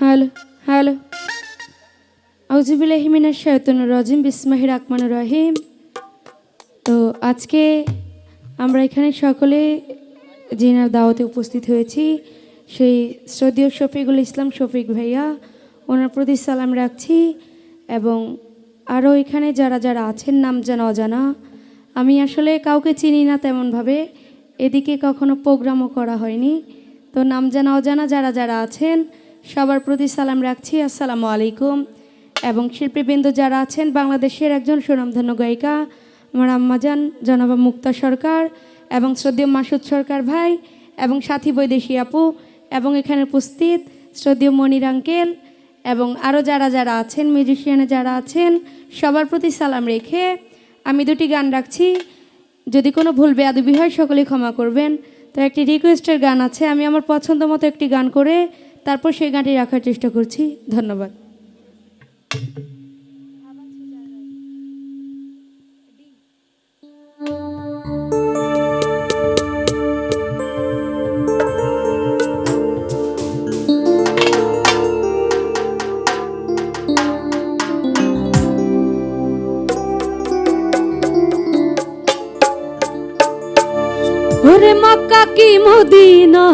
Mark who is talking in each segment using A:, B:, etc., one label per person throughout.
A: Hello hello আউজিবুল্লাহিমিনার শয়তন রাজিম বিসমাহির আকমান রহিম তো আজকে আমরা এখানে সকলে জিনার দাওয়াতে উপস্থিত হয়েছি। সেই শ্রদ্ধীয় শফিকুল ইসলাম, শফিক ভাইয়া, ওনার প্রতি সালাম রাখছি এবং আরও এখানে যারা যারা আছেন, নাম জানা অজানা, আমি আসলে কাউকে চিনি না তেমনভাবে। এদিকে কখনো প্রোগ্রামও করা হয়নি। তো নাম জানা অজানা যারা যারা আছেন সবার প্রতি সালাম রাখছি। আসসালামু আলাইকুম। এবং শিল্পীবৃন্দ যারা আছেন, বাংলাদেশের একজন সুনামধন্য গায়িকা, আমার আম্মাজান জনাবা মুক্তা সরকার এবং শ্রদ্ধেয় মাসুদ সরকার ভাই এবং সাথী বৈদেশী আপু এবং এখানে উপস্থিত শ্রদ্ধেয় মনির আঙ্কেল এবং আরও যারা যারা আছেন মিউজিশিয়ানে যারা আছেন, সবার প্রতি সালাম রেখে আমি দুটি গান রাখছি। যদি কোনো ভুল বেয়াদবি হয়, সকলেই ক্ষমা করবেন। তো একটি রিকোয়েস্টের গান আছে, আমি আমার পছন্দ মতো একটি গান করে তারপর সেই গানটি রাখার চেষ্টা করছি। ধন্যবাদ। ওরে মক্কা কি মদিনা?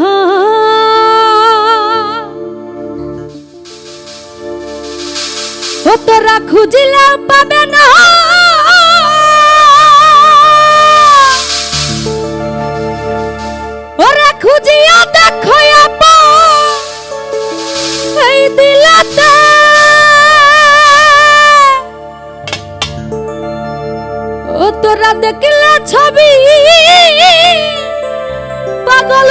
A: তোরা খুঁজিলে পাবে না। ওরে খুঁজিয়া দেখো এই দিলাতে। ও তোরা দেখলে ছবি পাগল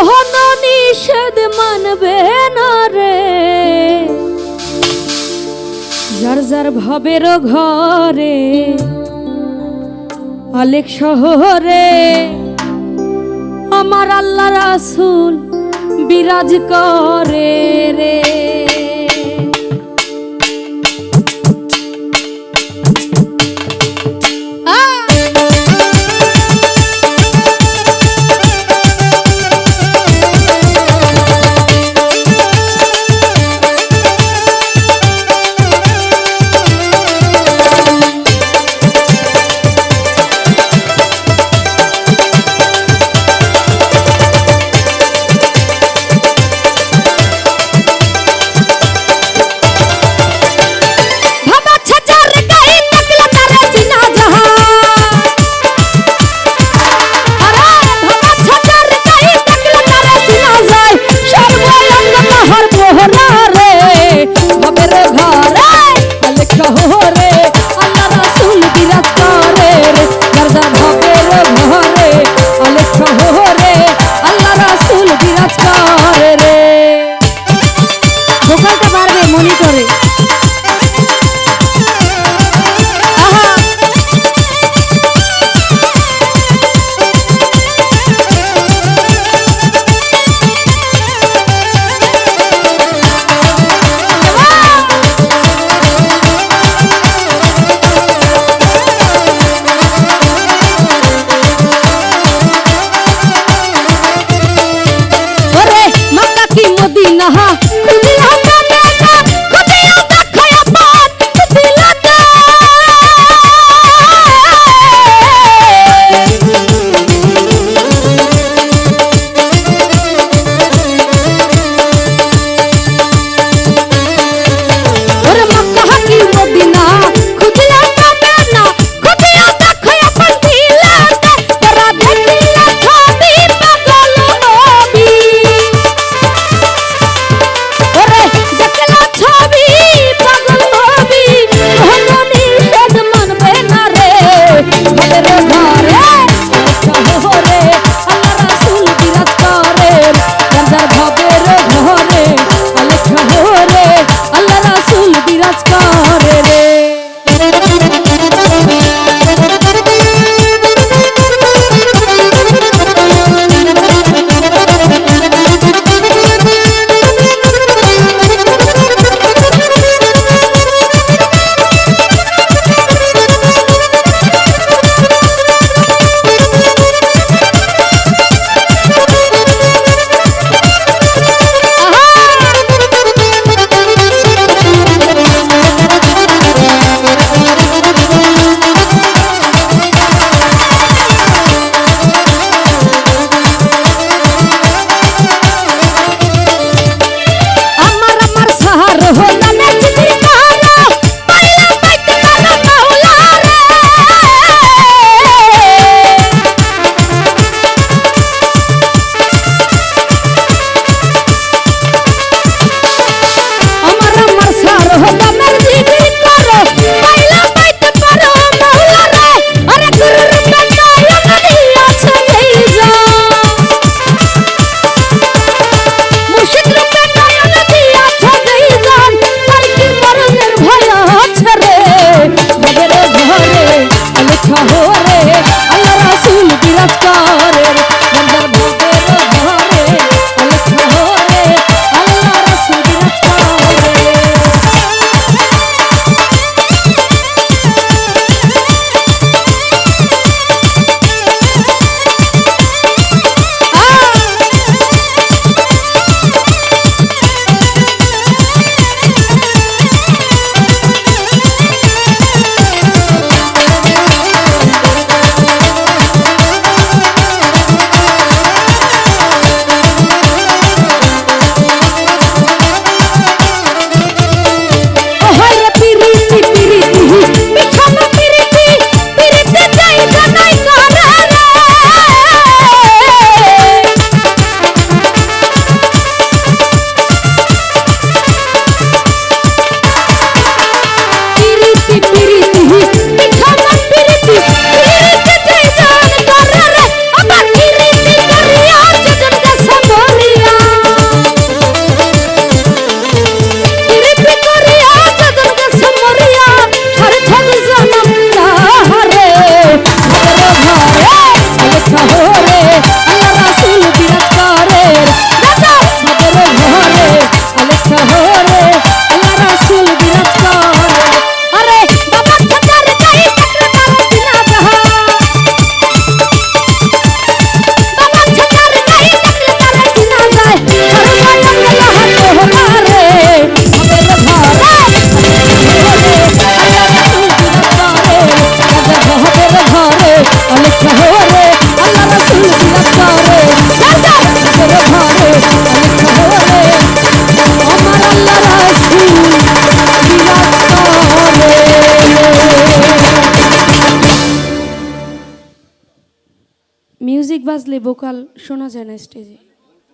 A: কোন নিষেধ মানবে না রে। যার যার ভাবের ঘরে অলেক শহরে আমার আল্লাহ রাসুল বিরাজ করে বাজলে বোকাল শোনা যায় না স্টেজে